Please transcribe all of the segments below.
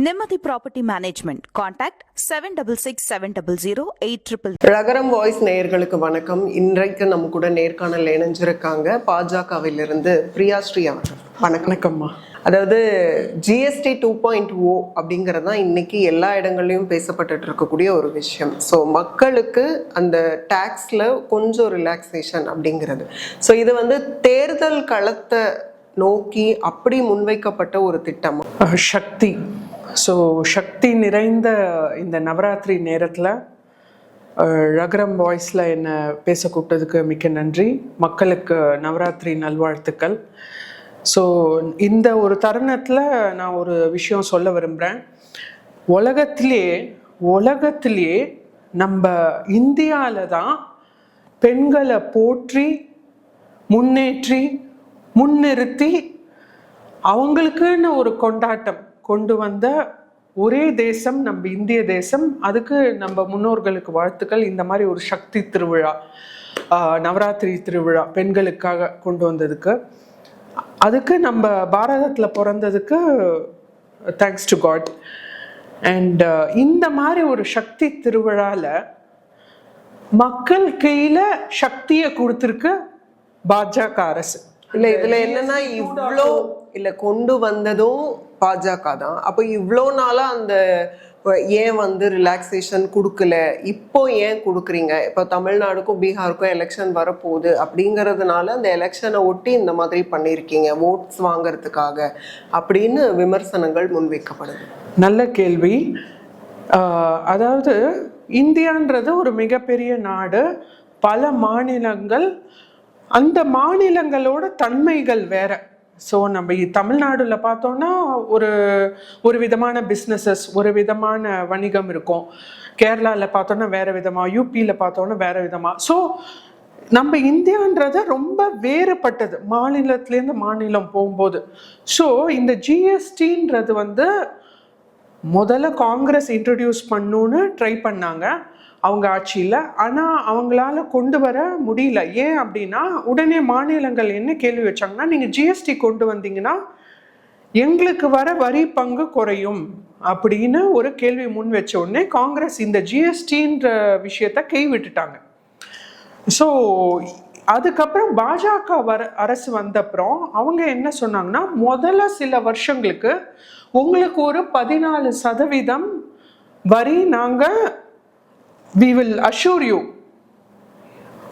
Nimmathi property management contact seven double six seven double zero eight triple ரகரம் voice நேயர்களுக்கு வணக்கம். இன்றைக்கு நம்ம கூட நேர்காணல் இணைஞ்சிருக்காங்க பாஜகவிலிருந்து பிரியா ஸ்ரீ அவர்கள். வணக்கம். வணக்கம்மா. அதாவது ஜிஎஸ்டி டூ பாயிண்ட் ஓ அப்படிங்கிறது தான் இன்னைக்கு எல்லா இடங்கள்லையும் பேசப்பட்டுட்டு இருக்கக்கூடிய ஒரு விஷயம். ஸோ மக்களுக்கு அந்த டேக்ஸில் கொஞ்சம் ரிலாக்ஸேஷன் அப்படிங்கிறது. ஸோ இது வந்து தேர்தல் களத்தை நோக்கி அப்படி முன்வைக்கப்பட்ட ஒரு திட்டம்? சக்தி. ஸோ சக்தி நிறைந்த இந்த நவராத்திரி நேரத்தில் ரகரம் வாய்ஸில் என்னை பேச கூப்பிட்டதுக்கு மிக்க நன்றி. மக்களுக்கு நவராத்திரி நல்வாழ்த்துக்கள். ஸோ இந்த ஒரு தருணத்தில் நான் ஒரு விஷயம் சொல்ல விரும்புகிறேன் உலகத்திலே உலகத்திலே நம்ம இந்தியாவில் தான் பெண்களை போற்றி முன்னேற்றி முன்னிறுத்தி அவங்களுக்குன்னு ஒரு கொண்டாட்டம். கொண்டு வந்த ஒரே தேசம் நம்ம இந்திய தேசம். அதுக்கு நம்ம முன்னோர்களுக்கு வாழ்த்துக்கள். இந்த மாதிரி ஒரு சக்தி திருவிழா நவராத்திரி திருவிழா பெண்களுக்காக கொண்டு வந்ததுக்கு. அதுக்கு நம்ம பாரதத்தில் பிறந்ததுக்கு தேங்க்ஸ் டு காட் அண்ட் இந்த மாதிரி ஒரு சக்தி திருவிழாவில் மக்கள் கையில் சக்தியை கொடுத்துருக்கு பாஜக அரசு. இல்லை இதில் என்னன்னா இவ்வளோ இல்லை கொண்டு வந்ததும் பாஜக தான். அப்போ இவ்வளோ நாளாக அந்த ஏன் வந்து ரிலாக்ஸேஷன் கொடுக்கல? இப்போ ஏன் கொடுக்குறீங்க? இப்போ தமிழ்நாடுக்கும் பீகாருக்கும் எலெக்ஷன் வரப்போகுது அப்படிங்கிறதுனால அந்த எலெக்ஷனை ஒட்டி இந்த மாதிரி பண்ணியிருக்கீங்க ஓட்ஸ் வாங்குறதுக்காக அப்படின்னு விமர்சனங்கள் முன்வைக்கப்படுது. நல்ல கேள்வி. அதாவது இந்தியான்றது ஒரு மிகப்பெரிய நாடு. பல மாநிலங்கள் அந்த மாநிலங்களோட தன்மைகள் வேற. ஸோ நம்ம தமிழ்நாடுல பார்த்தோம்னா ஒரு ஒரு விதமான பிஸ்னஸஸ் ஒரு விதமான வணிகம் இருக்கும். கேரளாவில் பார்த்தோன்னா வேற விதமாக யூபியில் பார்த்தோன்னா வேற விதமாக ஸோ நம்ம இந்தியான்றது ரொம்ப வேறுபட்டது. மாநிலத்திலேருந்து மாநிலம் போகும்போது. ஸோ இந்த ஜிஎஸ்டின்றது வந்து முதல்ல காங்கிரஸ் இன்ட்ரடியூஸ் பண்ணுன்னு ட்ரை பண்ணாங்க அவங்க ஆட்சியில். ஆனால் அவங்களால கொண்டு வர முடியல. ஏன் அப்படின்னா உடனே மாநிலங்கள் என்ன கேள்வி வச்சாங்கன்னா நீங்கள் ஜிஎஸ்டி கொண்டு வந்தீங்கன்னா எங்களுக்கு வர வரி பங்கு குறையும் அப்படின்னு ஒரு கேள்வி முன் வச்ச உடனே காங்கிரஸ் இந்த ஜிஎஸ்டின்ற விஷயத்த கை விட்டுட்டாங்க. ஸோ அதுக்கப்புறம் பாஜக வர அரசு வந்தப்புறம் அவங்க என்ன சொன்னாங்கன்னா முதல்ல சில வருஷங்களுக்கு உங்களுக்கு ஒரு பதினாலு சதவீதம் வரி நாங்கள் வி வில் அஷூர் யூ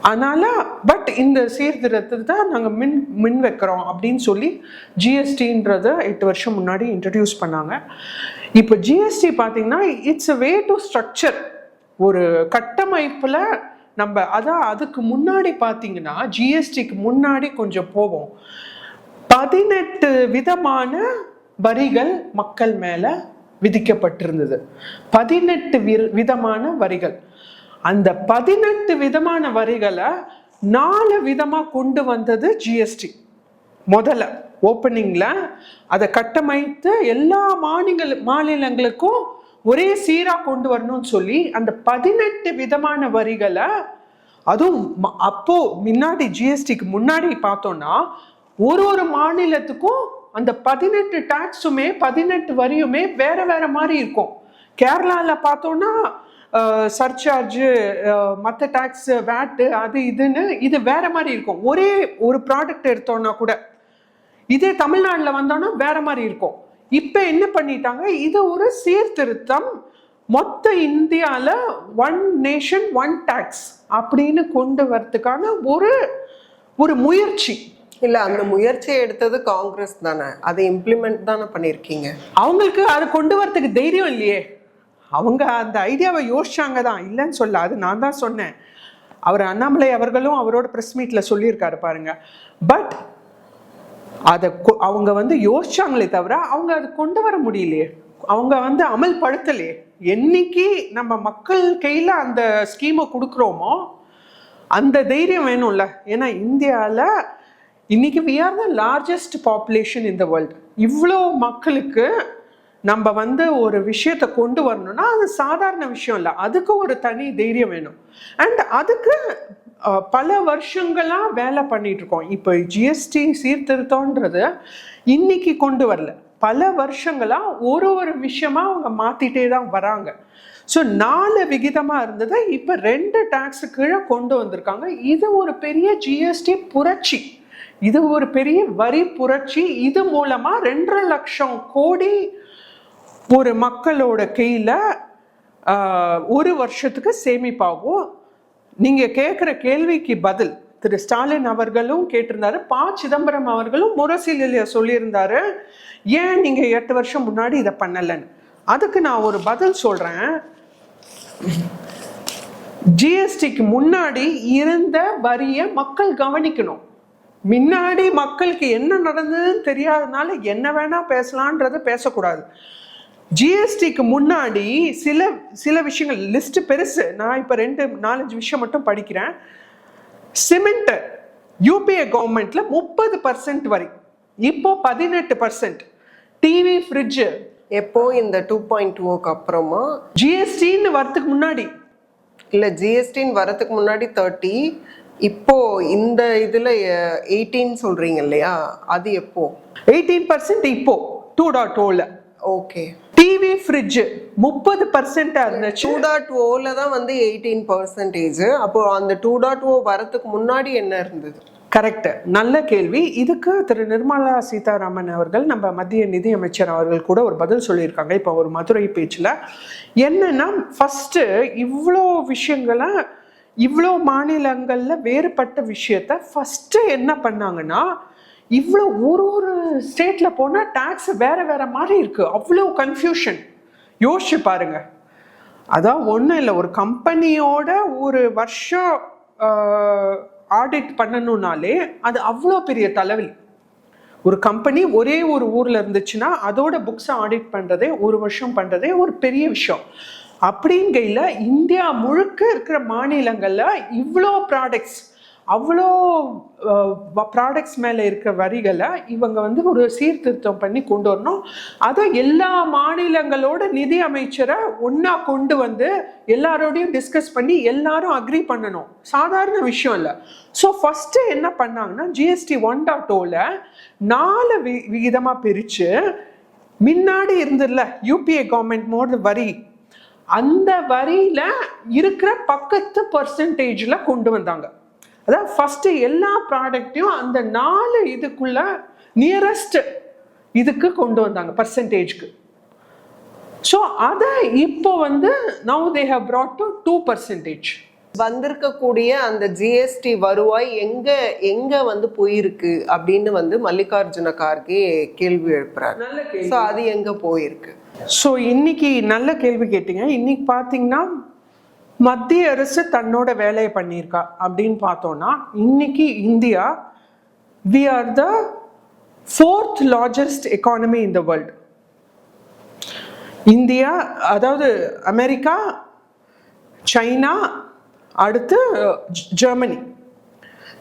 அதனால பட் இந்த சீர்திருத்தத்தை தான் நாங்கள் மின் மின் வைக்கிறோம் அப்படின்னு சொல்லி ஜிஎஸ்டின்றத எட்டு வருஷம் முன்னாடி இன்ட்ரடியூஸ் பண்ணாங்க. இப்போ ஜிஎஸ்டி பார்த்தீங்கன்னா it's a way to structure ஒரு கட்டமைப்பில் நம்ம அதான் அதுக்கு முன்னாடி பார்த்தீங்கன்னா ஜிஎஸ்டிக்கு முன்னாடி கொஞ்சம் போவோம். பதினெட்டு விதமான வரிகள் மக்கள் மேலே விதிக்கப்பட்டிருந்தது. பதினெட்டு வி- விதமான வரிகள். அந்த பதினெட்டு விதமான வரிகளை நாலு விதமாக கொண்டு வந்தது ஜிஎஸ்டி முதல்ல ஓப்பனிங்கில் அதை கட்டமைத்து எல்லா மாநில மாநிலங்களுக்கும் ஒரே சீராக கொண்டு வரணும்னு சொல்லி அந்த பதினெட்டு விதமான வரிகளை அதுவும் ம- அப்போ முன்னாடி ஜிஎஸ்டிக்கு முன்னாடி பார்த்தோம்னா ஒரு ஒரு மாநிலத்துக்கும் அந்த பதினெட்டு டாக்ஸுமே பதினெட்டு வரியுமே வேற வேற மாதிரி இருக்கும். கேரளாவில் பார்த்தோம்னா சர்சார்ஜு மற்ற டேக்ஸ் வேட்டு அது இதுன்னு இது வேற மாதிரி இருக்கும். ஒரே ஒரு ப்ராடக்ட் எடுத்தோம்னா கூட இதே தமிழ்நாட்டில் வந்தோன்னா வேற மாதிரி இருக்கும். இப்போ என்ன பண்ணிட்டாங்க? இது ஒரு சீர்திருத்தம். மொத்த இந்தியாவில் ஒன் நேஷன் ஒன் டேக்ஸ் அப்படின்னு கொண்டு வரதுக்கான ஒரு ஒரு முயற்சி. இல்ல அந்த முயற்சியை எடுத்தது காங்கிரஸ் தானே. அதை இம்ப்ளிமெண்ட் தானே பண்ணியிருக்கீங்க. அவங்களுக்கு அதை கொண்டு வரதுக்கு தைரியம் இல்லையே. அவங்க அந்த ஐடியாவை யோசிச்சாங்க தான். இல்லைன்னு சொல்ல அது நான் தான் சொன்னேன். அவர் அண்ணாமலை அவர்களும் அவரோட ப்ரெஸ் மீட்டில் சொல்லியிருக்காரு பாருங்க. பட் அதை அவங்க வந்து யோசிச்சாங்களே தவிர அவங்க அதை கொண்டு வர முடியலையே. அவங்க வந்து அமல்படுத்தலையே. என்னைக்கு நம்ம மக்கள் கையில் அந்த ஸ்கீமை கொடுக்குறோமோ அந்த தைரியம் வேணும்ல. ஏன்னா இந்தியாவில் இன்னைக்கு we are the largest population in the world இவ்வளோ மக்களுக்கு நம்ம வந்து ஒரு விஷயத்தை கொண்டு வரணும்னா அது சாதாரண விஷயம் இல்லை. அதுக்கு ஒரு தனி தைரியம் வேணும். அண்ட் அதுக்கு பல வருஷங்களாக வேலை பண்ணிகிட்ருக்கோம் இப்போ ஜிஎஸ்டி சீர்திருத்தம்ன்றது இன்னைக்கு கொண்டு வரல. பல வருஷங்களாக ஒரு ஒரு விஷயமாக அவங்க மாத்திட்டே தான் வராங்க. ஸோ நாலு விகிதமாக இருந்தது இப்போ ரெண்டு டேக்ஸு கீழே கொண்டு வந்திருக்காங்க. இது ஒரு பெரிய ஜிஎஸ்டி புரட்சி. இது ஒரு பெரிய வரி புரட்சி. இது மூலமாக ரெண்டரை லட்சம் கோடி ஒரு மக்களோட கையில் ஒரு வருஷத்துக்கு சேமிப்பாகும். நீங்க கேட்குற கேள்விக்கு பதில் திரு ஸ்டாலின் அவர்களும் கேட்டிருந்தாரு ப. சிதம்பரம் அவர்களும் முரசிலில சொல்லியிருந்தாரு ஏன் நீங்க எட்டு வருஷம் முன்னாடி இதை பண்ணலைன்னு? அதுக்கு நான் ஒரு பதில் சொல்றேன். ஜிஎஸ்டிக்கு முன்னாடி இருந்த வரியை மக்கள் கவனிக்கணும். முன்னாடி மக்களுக்கு என்ன நடந்ததுன்னு தெரியாதனால என்ன வேணா பேசலான்றது பேசக்கூடாது. ஜிஎஸ்டிக்கு முன்னாடி சில சில விஷயங்கள் லிஸ்ட் பெருசு. நான் இப்போ ரெண்டு நாலஞ்சு விஷயம் மட்டும் படிக்கிறேன். சிமெண்ட் யூபிஏ கவர்மெண்ட்ல முப்பது பர்சன்ட் வரி. இப்போ பதினெட்டு பர்சன்ட் டிவி ஃப்ரிட்ஜு எப்போ இந்த டூ பாயிண்ட் டூக்கு அப்புறமா? ஜிஎஸ்டின்னு வரதுக்கு முன்னாடி. இல்ல ஜிஎஸ்டின்னு வரதுக்கு முன்னாடி தேர்ட்டி இப்போ இந்த இதுல எயிட்டீன் சொல்றீங்க இல்லையா? அது எப்போ? எயிட்டீன் பர்சன்ட் இப்போ. டூ டாட் ஓல ஓகே டிவி ஃப்ரிட்ஜ் முப்பது பர்சன்டா இருந்துச்சு. டூ டாட் ஓல தான் வந்து எயிட்டீன் பர்சன்டேஜ் அப்போ அந்த டூ டாட் ஓ வரதுக்கு முன்னாடி என்ன இருந்தது? கரெக்ட் நல்ல கேள்வி. இதுக்கு திரு நிர்மலா சீதாராமன் அவர்கள் நம்ம மத்திய நிதி அமைச்சர் அவர்கள் கூட ஒரு பதில் சொல்லியிருக்காங்க. இப்போ ஒரு மதுரை பேச்சில் என்னன்னா ஃபர்ஸ்ட் இவ்வளோ விஷயங்களை இவ்வளோ மாநிலங்களில் வேறுபட்ட விஷயத்த ஃபர்ஸ்ட் என்ன பண்ணாங்கன்னா இவ்வளோ ஒரு ஒரு ஸ்டேட்டில் போனால் டேக்ஸ் வேற வேற மாதிரி இருக்கு. அவ்வளோ கன்ஃபியூஷன் யோசிச்சு பாருங்க. அதான் ஒன்றும் இல்லை. ஒரு கம்பெனியோட ஒரு வருஷம் ஆடிட் பண்ணணும்னாலே அது அவ்வளோ பெரிய தலைவலி. ஒரு கம்பெனி ஒரே ஒரு ஊரில் இருந்துச்சுன்னா அதோட புக்ஸை ஆடிட் பண்ணுறதே ஒரு வருஷம் பண்ணுறதே ஒரு பெரிய விஷயம். அப்படிங்கையில் இந்தியா முழுக்க இருக்கிற மாநிலங்களில் இவ்வளோ ப்ராடக்ட்ஸ் அவ்வளோ ப்ராடக்ட்ஸ் மேலே இருக்கிற வரிகளை இவங்க வந்து ஒரு சீர்திருத்தம் பண்ணி கொண்டு வரணும். அதை எல்லா மாநிலங்களோட நிதி அமைச்சரை ஒன்றா கொண்டு வந்து எல்லாரோடையும் டிஸ்கஸ் பண்ணி எல்லாரும் அக்ரி பண்ணணும். சாதாரண விஷயம் இல்லை. ஸோ ஃபஸ்ட்டு என்ன பண்ணாங்கன்னா ஜிஎஸ்டி ஒன் டாட் டோவில் நாலு வி விகிதமாக பிரித்து முன்னாடி இருந்ததுல யூபிஏ கவர்மெண்ட் மோடு வரி அந்த வரியில இருக்கிற பக்கத்து பர்சன்டேஜில் கொண்டு வந்தாங்க. அதாவது ஃபர்ஸ்ட் எல்லா ப்ராடக்ட்டையும் அந்த நாலு இதுக்குள்ள நியரஸ்ட் இதுக்கு கொண்டு வந்தாங்க பர்சன்டேஜ்க்கு ஸோ அதை இப்போ வந்து now they have brought to two percentage வந்திருக்கக்கூடிய அந்த ஜிஎஸ்டி வருவாய் எங்க எங்க வந்து போயிருக்கு அப்படின்னு வந்து மல்லிகார்ஜுன கார்கே கேள்வி எழுப்புறாரு. ஸோ அது எங்க போயிருக்கு? ஸோ இன்னைக்கு நல்ல கேள்வி கேட்டீங்க. இன்னைக்கு பார்த்தீங்கன்னா மத்திய அரசு தன்னோட வேலையை பண்ணியிருக்கா அப்படின்னு பார்த்தோம்னா இன்னைக்கு India we are the fourth largest economy in the world India அதாவது அமெரிக்கா சைனா அடுத்து ஜெர்மனி.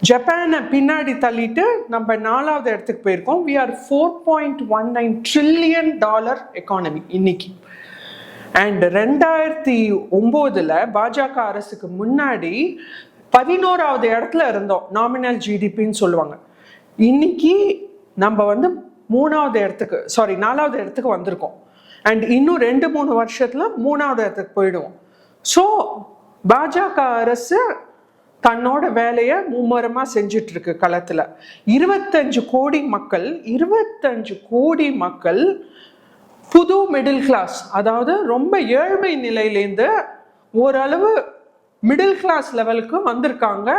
ஜப்பானை பின்னாடி தள்ளிட்டு நம்ம நாலாவது இடத்துக்கு போயிருக்கோம். We are four point one nine trillion dollar economy இன்னைக்கு. அண்ட் ரெண்டாயிரத்தி ஒம்போதுல பாஜக அரசுக்கு முன்னாடி பதினோராவது இடத்துல இருந்தோம் நாமினல் ஜிடிபின்னு சொல்லுவாங்க. இன்னைக்கு நம்ம வந்து மூணாவது இடத்துக்கு சாரி நாலாவது இடத்துக்கு வந்திருக்கோம். அண்ட் இன்னும் ரெண்டு மூணு வருஷத்துல மூணாவது இடத்துக்கு போயிடுவோம். ஸோ பாஜக அரசு தன்னோட வேலையை மும்முரமாக செஞ்சுட்டு இருக்கு களத்தில். இருபத்தஞ்சு கோடி மக்கள் இருபத்தஞ்சு கோடி மக்கள் புது மிடில் கிளாஸ் அதாவது ரொம்ப ஏழ்மை நிலையிலேருந்து ஓரளவு மிடில் கிளாஸ் லெவலுக்கு வந்திருக்காங்க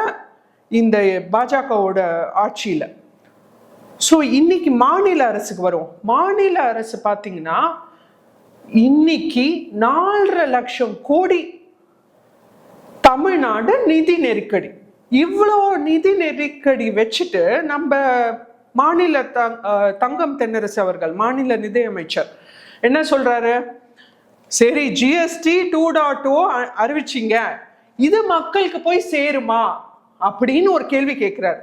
இந்த பாஜகவோட ஆட்சியில். ஸோ இன்னைக்கு மாநில அரசுக்கு வரும். மாநில அரசு பார்த்தீங்கன்னா இன்னைக்கு நாலரை லட்சம் கோடி தமிழ்நாடு நிதி நெருக்கடி. இவ்வளோ நிதி நெருக்கடி வச்சுட்டு நம்ம மாநில தங்கம் தென்னரசு அவர்கள் மாநில நிதியமைச்சர் என்ன சொல்றாரு? சரி ஜிஎஸ்டி டூ டாட் ஓ அறிவிச்சிங்க. இது மக்களுக்கு போய் சேருமா? அப்படின்னு ஒரு கேள்வி கேட்குறாரு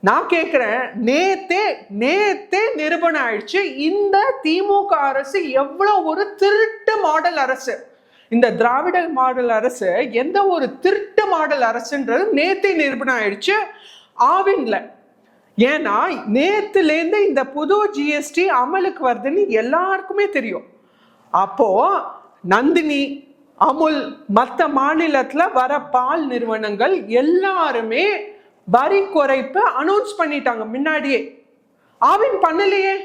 நான் கேட்குறேன் நேத்தே நேத்தே நிரூபணம் ஆயிடுச்சு. இந்த திமுக அரசு எவ்வளோ ஒரு திருட்டு மாடல் அரசு. இந்த திராவிட மாடல் அரசு எந்த ஒரு திருட்டு மாடல் அரசுன்றது நேத்தே நிரூபணம் ஆயிடுச்சு. ஆவின்ல. ஏன்னா நேத்துலேருந்து இந்த புது ஜிஎஸ்டி அமலுக்கு வருதுன்னு எல்லாருக்குமே தெரியும். அப்போ நந்தினி அமுல் மற்ற மாநிலத்தில் வர பால் நிறுவனங்கள் எல்லாருமே வரி குறைப்பு அனௌன்ஸ் பண்ணிட்டாங்க முன்னாடியே. ஆவின் பண்ணலையே.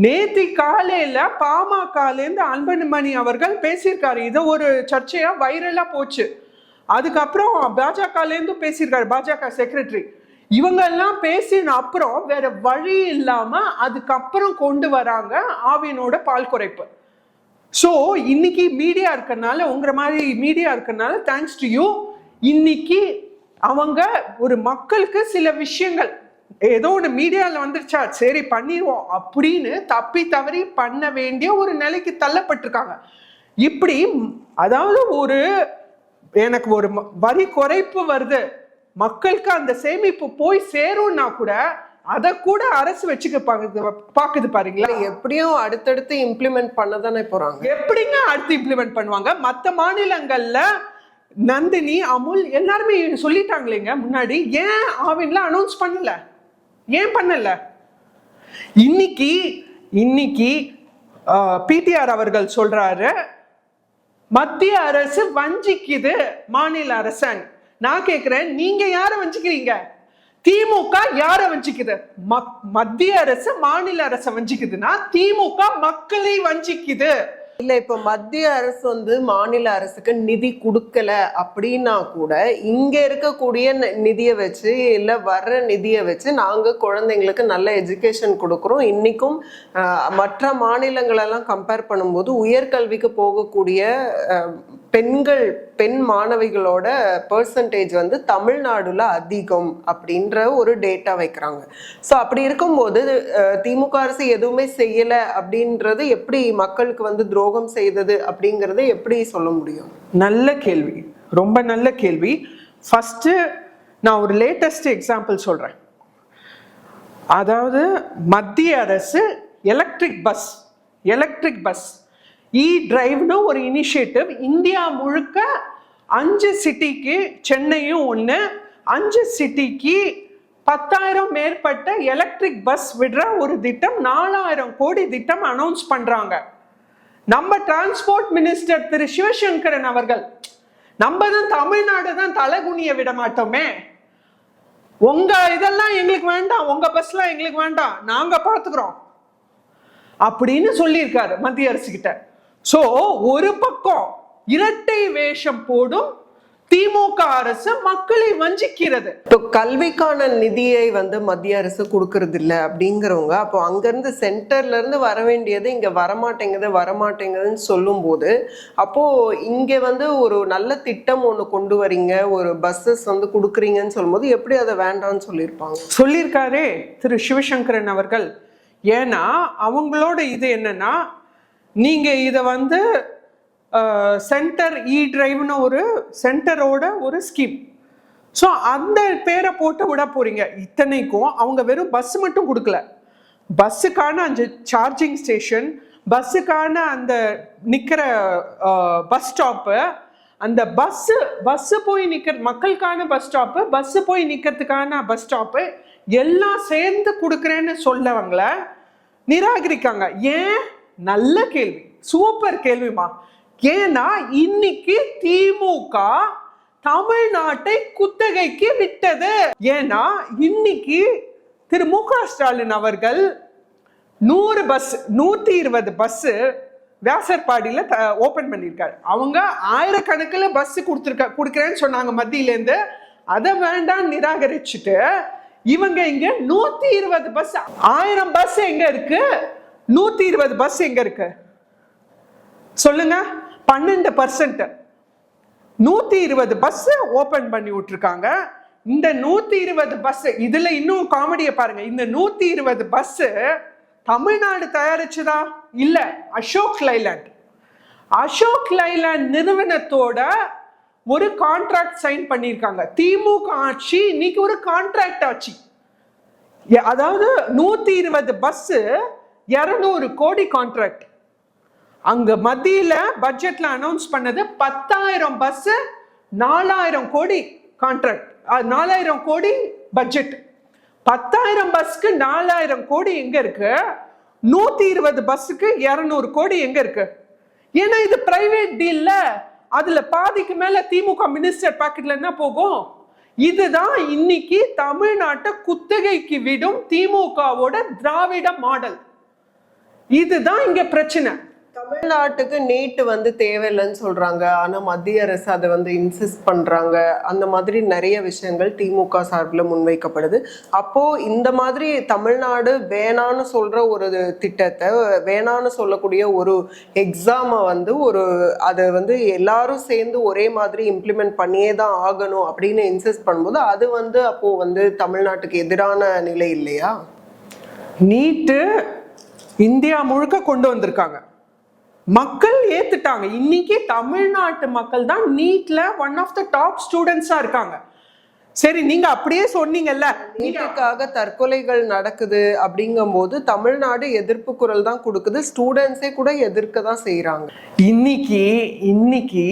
நேத்தி காலையில பாமகலேருந்து அன்பன்மணி அவர்கள் பேசியிருக்காரு. இதை ஒரு சர்ச்சையா வைரலா போச்சு. அதுக்கப்புறம் பாஜகலேருந்து பேசியிருக்காரு பாஜக செக்ரட்டரி இவங்க எல்லாம் பேசின அப்புறம் வேற வழி இல்லாம அதுக்கப்புறம் கொண்டு வராங்க ஆவியனோட பால் குறைப்பு. ஸோ இன்னைக்கு மீடியா இருக்கறனால உங்கிற மாதிரி மீடியா இருக்கிறனால தேங்க்ஸ் டு யூ இன்னைக்கு அவங்க ஒரு மக்களுக்கு சில விஷயங்கள் ஏதோ ஒன்று மீடியாவில் வந்துருச்சா சரி பண்ணிடுவோம் அப்படின்னு தப்பி தவறி பண்ண வேண்டிய ஒரு நிலைக்கு தள்ளப்பட்டிருக்காங்க. இப்படி அதாவது ஒரு எனக்கு ஒரு ம- வரி குறைப்பு வருது மக்களுக்கு அந்த சேமிப்பு போய் சேரும்னா கூட அதை கூட அரசு வச்சுக்க பாக்குது பாக்குது பாருங்களா? எப்படியும் அடுத்தடுத்து இம்ப்ளிமெண்ட் பண்ண தானே போறாங்க. எப்படிங்க அடுத்து இம்ப்ளிமெண்ட் பண்ணுவாங்க? மற்ற மாநிலங்கள்ல நந்தினி அமுல் எல்லாருமே சொல்லிட்டாங்களேங்க முன்னாடி. ஏன் ஆவின்ல அனௌன்ஸ் பண்ணல? ஏன் பண்ணல? இன்னைக்கு இன்னைக்கு பிடிஆர் அவர்கள் சொல்றாரு மத்திய அரசு வஞ்சிக்குது மாநில அரசன். நான் கேட்குறேன் நீங்க யார வஞ்சிக்கிறீங்க? திமுக யார வஞ்சிக்குது? மக்- மத்திய அரசு மாநில அரசை வஞ்சிக்குதுன்னா திமுக மக்களை வஞ்சிக்குது. இல்ல இப்ப மத்திய அரசு வந்து மாநில அரசுக்கு நிதி கொடுக்கல அப்படின்னா கூட இங்க இருக்கக்கூடிய நிதியை வச்சு இல்ல வர்ற நிதியை வச்சு நாங்க குழந்தைங்களுக்கு நல்ல எஜுகேஷன் கொடுக்குறோம். இன்னைக்கும் மற்ற மாநிலங்களெல்லாம் கம்பேர் பண்ணும்போது உயர்கல்விக்கு போகக்கூடிய பெண்கள் பெண் மாணவிகளோட பர்சன்டேஜ் வந்து தமிழ்நாடுல அதிகம் அப்படின்ற ஒரு டேட்டா வைக்கிறாங்க. ஸோ அப்படி இருக்கும்போது திமுக அரசு எதுவுமே செய்யலை அப்படின்றது எப்படி மக்களுக்கு வந்து துரோகம் செய்தது அப்படிங்கிறத எப்படி சொல்ல முடியும்? நல்ல கேள்வி. ரொம்ப நல்ல கேள்வி. ஃபஸ்ட்டு நான் ஒரு லேட்டஸ்ட் எக்ஸாம்பிள் சொல்கிறேன் அதாவது மத்திய அரசு electric bus electric bus e டிரைவ்னு ஒரு இனிஷியேட்டிவ் இந்தியா முழுக்க அஞ்சு சிட்டிக்கு சென்னையும் ஒன்று அஞ்சு சிட்டிக்கு பத்தாயிரம் மேற்பட்ட எலக்ட்ரிக் பஸ் விடுற ஒரு திட்டம் நாலாயிரம் கோடி திட்டம் அனௌன்ஸ் பண்ணுறாங்க நம்ம டிரான்ஸ்போர்ட் மினிஸ்டர் திரு சிவசங்கரன் அவர்கள் நம்ம தான் தமிழ்நாடு தான் தலைகுனிய விட மாட்டோமே உங்க இதெல்லாம் எங்களுக்கு வேண்டாம் உங்க பஸ்லாம் எங்களுக்கு வேண்டாம் நாங்க பார்த்துக்கிறோம். அப்படின்னு சொல்லியிருக்காரு மத்திய அரசு கிட்ட ஸோ ஒரு பக்கம் இரட்டை வேஷம் போடும் திமுக அரசு மக்களை வஞ்சிக்கிறது. இப்போ கல்விக்கான நிதியை வந்து மத்திய அரசு கொடுக்கறது இல்ல அப்படிங்கிறவங்க அப்போ அங்கிருந்து சென்டர்ல இருந்து வர வேண்டியது இங்க வரமாட்டேங்குது வரமாட்டேங்குதுன்னு சொல்லும்போது அப்போ இங்க வந்து ஒரு நல்ல திட்டம் ஒண்ணு கொண்டு வரீங்க ஒரு பஸ்ஸஸ் வந்து கொடுக்குறீங்கன்னு சொல்லும்போது எப்படி அதை வேண்டாம்னு சொல்லியிருப்பாங்க? சொல்லியிருக்காரே திரு சிவசங்கரன் அவர்கள். ஏன்னா அவங்களோட இது என்னன்னா நீங்க இதை வந்து சென்டர் இ டிரைவ்னு ஒரு சென்டரோட ஒரு ஸ்கீம் ஸோ அந்த பேரை போட்டு விட போகிறீங்க இத்தனைக்கும் அவங்க வெறும் பஸ் மட்டும் கொடுக்கல. பஸ்ஸுக்கான அந்த சார்ஜிங் ஸ்டேஷன் பஸ்ஸுக்கான அந்த நிற்கிற பஸ் ஸ்டாப்பு அந்த பஸ்ஸு பஸ்ஸு போய் நிற்கிற மக்களுக்கான பஸ் ஸ்டாப்பு பஸ்ஸு போய் நிற்கிறதுக்கான பஸ் ஸ்டாப்பு எல்லாம் சேர்ந்து கொடுக்குறேன்னு சொல்லவங்கள நிராகரிக்காங்க. ஏன்? நல்ல கேள்வி. சூப்பர் கேள்விமா ஏன்னா இன்னைக்கு திமுக தமிழ்நாட்டை குத்தகைக்கு விட்டது. ஏன்னா இன்னைக்கு திரு மு க ஸ்டாலின் அவர்கள் நூறு பஸ் நூத்தி இருபது பஸ் த ஓபன் பண்ணியிருக்காரு. அவங்க ஆயிரக்கணக்கில் பஸ் கொடுத்துருக்க கொடுக்குறேன்னு சொன்னாங்க மத்தியிலேருந்து அதை வேண்டாம் நிராகரிச்சுட்டு இவங்க இங்க நூத்தி இருபது பஸ் ஆயிரம் பஸ் எங்க இருக்கு? நூத்தி இருபது பஸ் எங்க இருக்கு? சொல்லுங்க. பன்னெண்டு பர்சன்ட் நூற்றி இருபது பஸ்ஸு ஓப்பன் பண்ணி விட்டுருக்காங்க. இந்த நூற்றி இருபது பஸ் இதில் இன்னும் காமெடியை பாருங்க. இந்த நூற்றி இருபது பஸ்ஸு தமிழ்நாடு தயாரிச்சதா? இல்லை அசோக் லைலாண்ட். அசோக் லைலாண்ட் நிறுவனத்தோட ஒரு கான்ட்ராக்ட் சைன் பண்ணியிருக்காங்க. திமுக ஆட்சி இன்னைக்கு ஒரு கான்ட்ராக்ட் ஆட்சி அதாவது நூற்றி இருபது பஸ்ஸு இரநூறு கோடி கான்ட்ராக்ட் அங்க மத்தியில பட்ஜெட்ல அனௌன்ஸ் பண்ணது பத்தாயிரம் பஸ் நாலாயிரம் கோடி கான்ட்ராக்ட் நாலாயிரம் கோடி பட்ஜெட் பத்தாயிரம் பஸ்க்கு நாலாயிரம் கோடி எங்க இருக்கு? நூத்தி இருபது பஸ்ஸுக்கு இருநூறு கோடி எங்க இருக்கு? ஏன்னா இது பிரைவேட் டீல்ல அதுல பாதிக்கு மேல திமுக மினிஸ்டர் பாக்கெட்ல என்ன போகும்? இதுதான் இன்னைக்கு தமிழ்நாட்டை குத்தகைக்கு விடும் திமுகவோட திராவிட மாடல். இதுதான் இங்க பிரச்சனை. தமிழ்நாட்டுக்கு நீட் வந்து தேவையில்லைன்னு சொல்றாங்க. ஆனா மத்திய அரசு அதை வந்து இன்சிஸ்ட் பண்றாங்க. அந்த மாதிரி நிறைய விஷயங்கள் திமுக சார்பில் முன்வைக்கப்படுது. அப்போ இந்த மாதிரி தமிழ்நாடு வேணான்னு சொல்ற ஒரு திட்டத்தை வேணான்னு சொல்லக்கூடிய ஒரு எக்ஸாமை வந்து ஒரு அதை வந்து எல்லாரும் சேர்ந்து ஒரே மாதிரி இம்ப்ளிமெண்ட் பண்ணியே தான் ஆகணும் அப்படின்னு இன்சிஸ்ட் பண்ணும்போது அது வந்து அப்போ வந்து தமிழ்நாட்டுக்கு எதிரான நிலை இல்லையா? நீட்டு இந்தியா முழுக்க கொண்டு வந்திருக்காங்க. மக்கள் ஏத்துட்டாங்க. இன்னைக்கு தமிழ்நாட்டு மக்கள் தான் நீட்ல ஒன் ஆஃப் த டாப் ஸ்டூடெண்ட்ஸா இருக்காங்க. சரி நீங்க அப்படியே சொன்னீங்கல்ல. நீட்டுக்காக தற்கொலைகள் நடக்குது அப்படிங்கும்போது தமிழ்நாடு எதிர்ப்பு குரல் தான் கொடுக்குது. ஸ்டூடெண்ட்ஸே கூட எதிர்க்க தான் செய்றாங்க. இன்னைக்கு இன்னைக்கு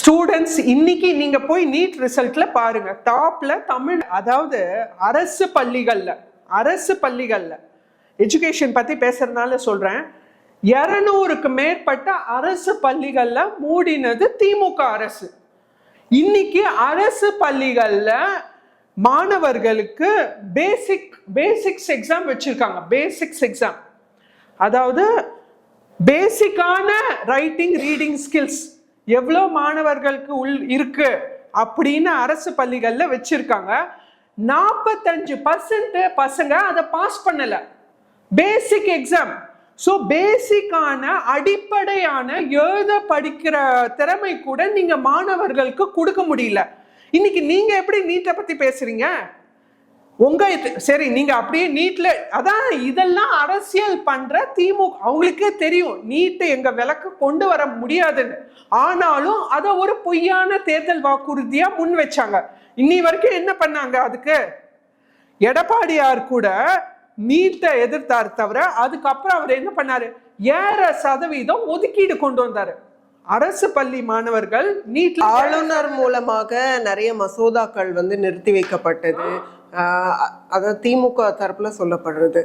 ஸ்டூடெண்ட்ஸ் இன்னைக்கு நீங்க போய் நீட் ரிசல்ட்ல பாருங்க. டாப்ல தமிழ் அதாவது அரசு பள்ளிகள்ல அரசு பள்ளிகள்ல. எஜுகேஷன் பத்தி பேசுறதுனால சொல்றேன். இருநூறுக்கு மேற்பட்ட அரசு பள்ளிகளில் மூடினது திமுக அரசு. இன்னைக்கு அரசு பள்ளிகளில் மாணவர்களுக்கு பேசிக் பேசிக்ஸ் எக்ஸாம் வச்சுருக்காங்க. பேசிக்ஸ் எக்ஸாம் அதாவது பேசிக்கான ரைட்டிங் ரீடிங் ஸ்கில்ஸ் எவ்வளோ மாணவர்களுக்கு உள் இருக்கு அப்படின்னு அரசு பள்ளிகளில் வச்சுருக்காங்க. நாற்பத்தஞ்சு பர்சன்ட் பசங்க அதை பாஸ் பண்ணலை. பேசிக் எக்ஸாம் ஸோ பேசிக்கான அடிப்படையான எழுத படிக்கிற திறமை கூட நீங்கள் மாணவர்களுக்கு கொடுக்க முடியல. இன்னைக்கு நீங்கள் எப்படி நீட்டை பற்றி பேசுகிறீங்க உங்கள் இது சரி நீங்கள் அப்படியே நீட்டில் அதான் இதெல்லாம் அரசியல் பண்ணுற திமுக அவங்களுக்கே தெரியும் நீட்டை எங்கள் விளக்கு கொண்டு வர முடியாதுன்னு. ஆனாலும் அதை ஒரு பொய்யான தேர்தல் வாக்குறுதியாக முன் வச்சாங்க. இன்னி வரைக்கும் என்ன பண்ணாங்க அதுக்கு? எடப்பாடியார் கூட நீட்டை எதிர்த்தார் தவிர அதுக்கப்புறம் அவர் என்ன பண்ணாரு? ஏழரை சதவீதம் ஒதுக்கீடு கொண்டு வந்தாரு. அரசு பள்ளி மாணவர்கள் நீட்ல ஆளுநர் மூலமாக நிறைய மசோதாக்கள் வந்து நிறுத்தி வைக்கப்பட்டது. அதாவது திமுக தரப்புல சொல்லப்படுறது.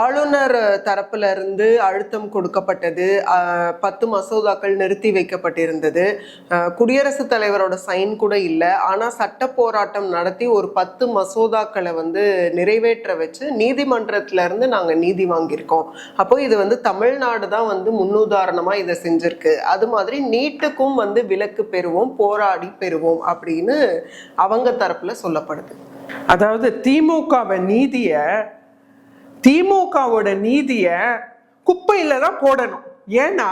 ஆளுநர் தரப்புல இருந்து அழுத்தம் கொடுக்கப்பட்டது பத்து மசோதாக்கள் நிறுத்தி வைக்கப்பட்டிருந்தது. குடியரசுத் தலைவரோட சைன் கூட இல்லை. ஆனா சட்ட போராட்டம் நடத்தி ஒரு பத்து மசோதாக்களை வந்து நிறைவேற்ற வச்சு நீதிமன்றத்துல இருந்து நாங்க நீதி வாங்கியிருக்கோம். அப்போ இது வந்து தமிழ்நாடு தான் வந்து முன்னுதாரணமா இதை செஞ்சிருக்கு. அது மாதிரி நீட்டுக்கும் வந்து விலக்கு பெறுவோம் போராடி பெறுவோம் அப்படின்னு அவங்க தரப்புல சொல்லப்படுது. அதாவது திமுகவை நீதிய திமுகவோட நீதிய குப்பையில தான் போடணும். ஏன்னா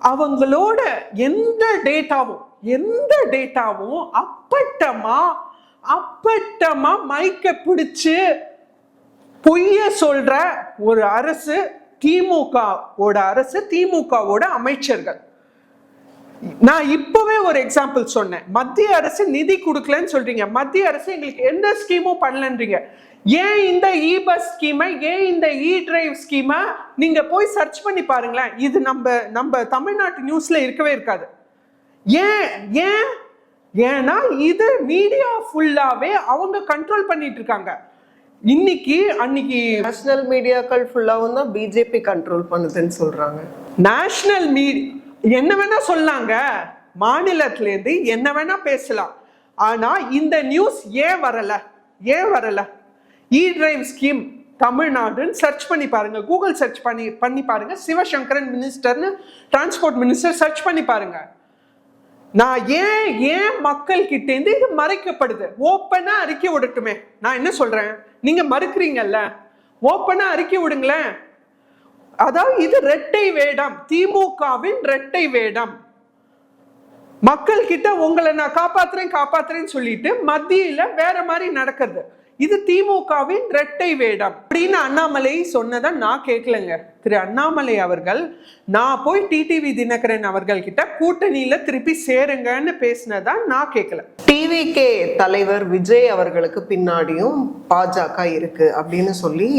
அவங்களோட எந்த டேட்டாவும் எந்த டேட்டாவும் அப்பட்டமா அப்பட்டமா மைக்க பிடிச்சு பொய்ய சொல்ற ஒரு அரசு திமுகவோட அரசு திமுகவோட அமைச்சர்கள். நான் இப்பவே ஒரு எக்ஸாம்பிள் சொன்னேன். மத்திய அரசு நிதி கொடுக்கலன்னு சொல்றீங்க. மத்திய அரசு எங்களுக்கு எந்த ஸ்கீமும் பண்ணலன்றீங்க. ஏன் இந்த இ பஸ் ஸ்கீமை ஏன் இந்த இ டிரைவ் ஸ்கீமை நீங்க போய் சர்ச் பண்ணி பாருங்களேன். இது நம்ம நம்ம தமிழ்நாட்டு நியூஸ்ல இருக்கவே இருக்காது. ஏன் ஏன்? ஏன்னா இது மீடியா ஃபுல்லாவே அவங்க கண்ட்ரோல் பண்ணிட்டு இருக்காங்க. இன்னைக்கு அன்னைக்கு நேஷனல் மீடியாக்கள் ஃபுல்லாவும் தான் பிஜேபி கண்ட்ரோல் பண்ணுதுன்னு சொல்றாங்க. நேஷனல் மீடி என்ன வேணா சொல்லாங்க. மாநிலத்திலேருந்து என்ன வேணா பேசலாம். ஆனா இந்த நியூஸ் ஏன் வரல? ஏன் வரல? இ டிரைவ் ஸ்கீம் தமிழ்நாடுன்னு சர்ச் பண்ணி பாருங்க. கூகுள் சர்ச் பண்ணி பண்ணி பாருங்க. சிவசங்கரன் மினிஸ்டர்னு டிரான்ஸ்போர்ட் மினிஸ்டர் சர்ச் பண்ணி பாருங்க. நான் ஏன் ஏன் மக்கள் கிட்ட இது மறைக்கப்படுது? ஓப்பனா அறிக்கை விடட்டுமே. நான் என்ன சொல்றேன்? நீங்க மறுக்கிறீங்கல்ல. ஓப்பனா அறிக்கை விடுங்களேன். அதாவது இது ரெட்டை வேடம். திமுகவின் ரெட்டை வேடம். மக்கள் கிட்ட உங்களை நான் காப்பாத்துறேன் காப்பாத்துறேன்னு சொல்லிட்டு மத்தியில வேற மாதிரி நடக்கிறது. இது திமுகவின் ரெட்டை வேடம். அப்படின்னு அண்ணாமலை சொன்னதை நான் கேட்கலங்க. திரு அண்ணாமலை அவர்கள் நான் போய் டிடிவி தினகரன் அவர்கள் கிட்ட கூட்டணியில திருப்பி சேருங்கன்னு பேசினதா நான் கேட்கல. டிவிகே தலைவர் விஜய் அவர்களுக்கு பின்னாடியும் பாஜக இருக்கு அப்படின்னு சொல்லி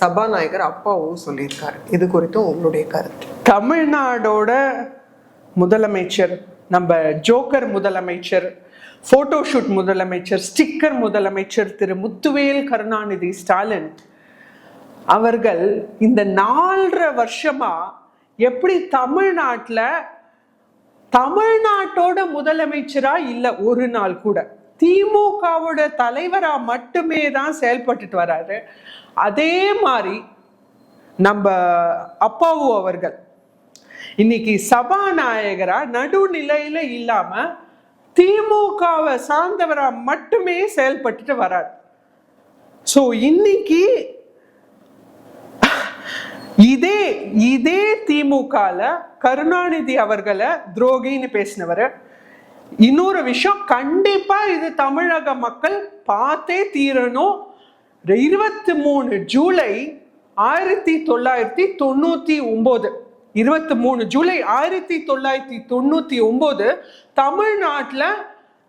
சபாநாயகர் அப்பாவும் சொல்லியிருக்காரு. இது குறித்தும் உங்களுடைய கருத்து. தமிழ்நாடோட முதலமைச்சர் நம்ம ஜோக்கர் முதலமைச்சர் ஃபோட்டோஷூட் முதலமைச்சர் ஸ்டிக்கர் முதலமைச்சர் திரு முத்துவேல் கருணாநிதி ஸ்டாலின் அவர்கள் இந்த நாலரை வருஷமா எப்படி தமிழ்நாட்டில் தமிழ்நாட்டோட முதலமைச்சரா இல்லை ஒரு நாள் கூட திமுகவோட தலைவரா மட்டுமே தான் செயல்பட்டுட்டு வராரு. அதே மாதிரி நம்ம அப்பாவு அவர்கள் இன்னைக்கு சபாநாயகரா நடுநிலையில இல்லாம திமுகவை சார்ந்தவரா மட்டுமே செயல்பட்டுட்டு வரார். சோ இன்னைக்கு இதே இதே திமுகல கருணாநிதி அவர்களை துரோகின்னு பேசினவர். இன்னொரு விஷயம் கண்டிப்பா இது தமிழக மக்கள் பார்த்தே தீரணும். இருபத்தி மூணு ஜூலை ஆயிரத்தி தொள்ளாயிரத்தி தொண்ணூத்தி ஒன்பது இருபத்தி மூணு ஜூலை ஆயிரத்தி தொள்ளாயிரத்தி தொண்ணூத்தி ஒன்பது தமிழ்நாட்டில்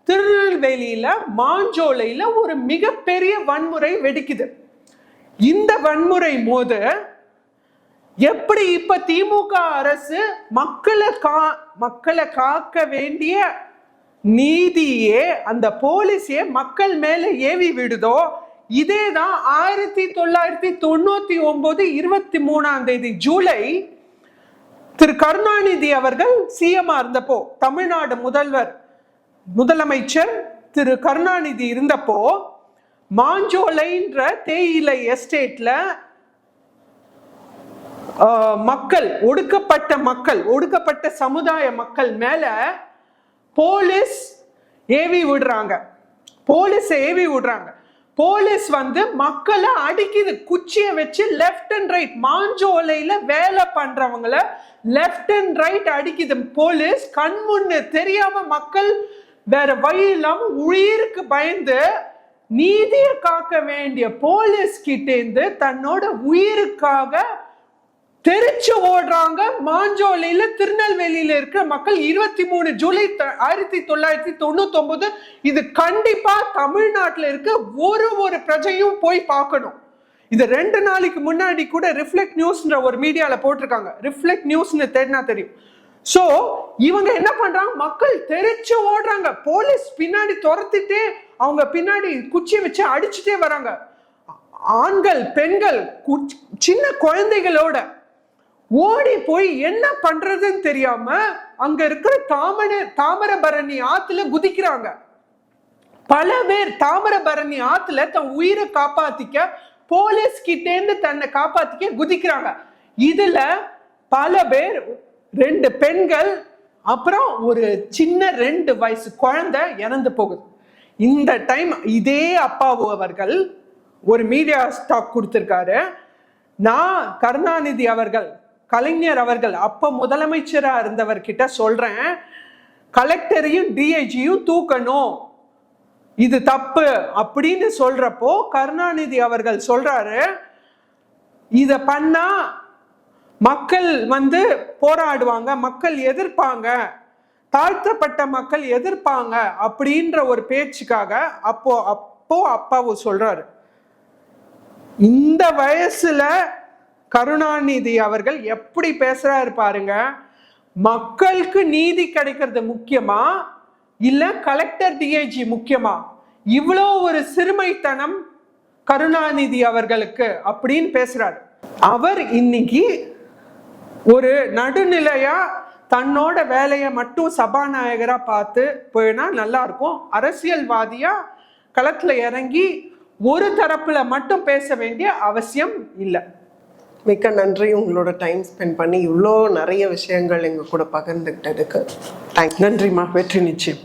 திருநெல்வேலியில மாஞ்சோலையில ஒரு மிகப்பெரிய வன்முறை வெடிக்குது. இந்த வன்முறை போது எப்படி இப்ப திமுக அரசு மக்களை கா மக்களை காக்க வேண்டிய நீதியே அந்த போலீஸே மக்கள் மேல ஏவி விடுதோ இதே தான் ஆயிரத்தி தொள்ளாயிரத்தி தொண்ணூத்தி ஒன்பது இருபத்தி மூணாம் தேதி ஜூலை திரு கருணாநிதி அவர்கள் சிஎம்மா இருந்தப்போ தமிழ்நாடு முதல்வர் முதலமைச்சர் திரு கருணாநிதி இருந்தப்போ மாஞ்சோலைன்ற தேயிலை எஸ்டேட்ல மக்கள் ஒடுக்கப்பட்ட மக்கள் ஒடுக்கப்பட்ட சமுதாய மக்கள் மேல போலீஸ் ஏவி விடுறாங்க. போலீஸ் ஏவி விடுறாங்க. போலீஸ் வந்து மக்களை அடிக்குது குச்சியை வச்சு லெஃப்ட் அண்ட் ரைட் மாஞ்சோலையில வேலை பண்றவங்கள லெஃப்ட் அண்ட் ரைட் அடிக்குது. போலீஸ் கண் முன்னு தெரியாம மக்கள் வேற வழி இல்லாம உயிருக்கு பயந்து நீதியை காக்க வேண்டிய போலீஸ் கிட்டேந்து தன்னோட உயிருக்காக தெரிச்சு ஓடுறாங்க. மாஞ்சோலையில திருநெல்வேலியில இருக்கிற மக்கள் இருபத்தி மூணு ஜூலை ஆயிரத்தி தொள்ளாயிரத்தி தொண்ணூத்தி ஒன்பது இது கண்டிப்பா தமிழ்நாட்டுல இருக்க ஒரு ஒரு பிரஜையும் போய் பார்க்கணும். இது ரெண்டு நாளைக்கு முன்னாடி கூட ரிஃப்ளெக்ட் நியூஸ்ன்ற ஒரு மீடியால போட்டிருக்காங்க. ரிஃப்ளெக்ட் நியூஸ்னு தேடினா தெரியும். சோ இவங்க என்ன பண்றாங்க? மக்கள் தெரிச்சு ஓடுறாங்க. போலீஸ் பின்னாடி துரத்திட்டே அவங்க பின்னாடி குச்சி வச்சு அடிச்சுட்டே வராங்க. ஆண்கள் பெண்கள் குச்- சின்ன குழந்தைகளோட ஓடி போய் என்ன பண்றதுன்னு தெரியாம அங்க இருக்கிற தாமரை தாமரபரணி ஆத்துல குதிக்கிறாங்க. பல பேர் தாமரபரணி ஆத்துல தன் உயிரை காப்பாத்திக்க போலீஸ் கிட்டேந்து தன்னை காப்பாத்திக்க குதிக்கிறாங்க. இதுல பல பேர் ரெண்டு பெண்கள் அப்புறம் ஒரு சின்ன ரெண்டு வயசு குழந்தை இறந்து போகுது. இந்த டைம் இதே அப்பாவு அவர்கள் ஒரு மீடியா ஸ்டாக் கொடுத்துருக்காரு. நான் கருணாநிதி அவர்கள் கலைஞர் அவர்கள் அப்ப முதலமைச்சரா இருந்தவர்கிட்ட சொல்றேன் கலெக்டரையும் டிஐஜியும் தூக்கணும். இது தப்பு அப்படின்னு சொல்றப்போ கருணாநிதி அவர்கள் சொல்றாரு இத பண்ணா மக்கள் வந்து போராடுவாங்க மக்கள் எதிர்ப்பாங்க தாழ்த்தப்பட்ட மக்கள் எதிர்ப்பாங்க அப்படின்ற ஒரு பேச்சுக்காக அப்போ அப்போ அப்பாவும் சொல்றாரு. இந்த வயசுல கருணாநிதி அவர்கள் எப்படி பேசுறாரு பாருங்க. மக்களுக்கு நீதி கிடைக்கிறது முக்கியமா? இல்ல கலெக்டர் டிஐஜி முக்கியமா? இவ்வளோ ஒரு சிறுமைத்தனம் கருணாநிதி அவர்களுக்கு அப்படின்னு பேசுறாரு. அவர் இன்னைக்கு ஒரு நடுநிலையா தன்னோட வேலையை மட்டும் சபாநாயகரா பார்த்து போயினா நல்லா இருக்கும். அரசியல்வாதியா களத்துல இறங்கி ஒரு தரப்புல மட்டும் பேச வேண்டிய அவசியம் இல்லை. மிக்க நன்றி உங்களோட டைம் ஸ்பெண்ட் பண்ணி இவ்வளோ நிறைய விஷயங்கள் எங்கள் கூட பகிர்ந்துக்கிட்டதுக்கு தேங்க் நன்றிம்மா. வெற்றி நிச்சயம்.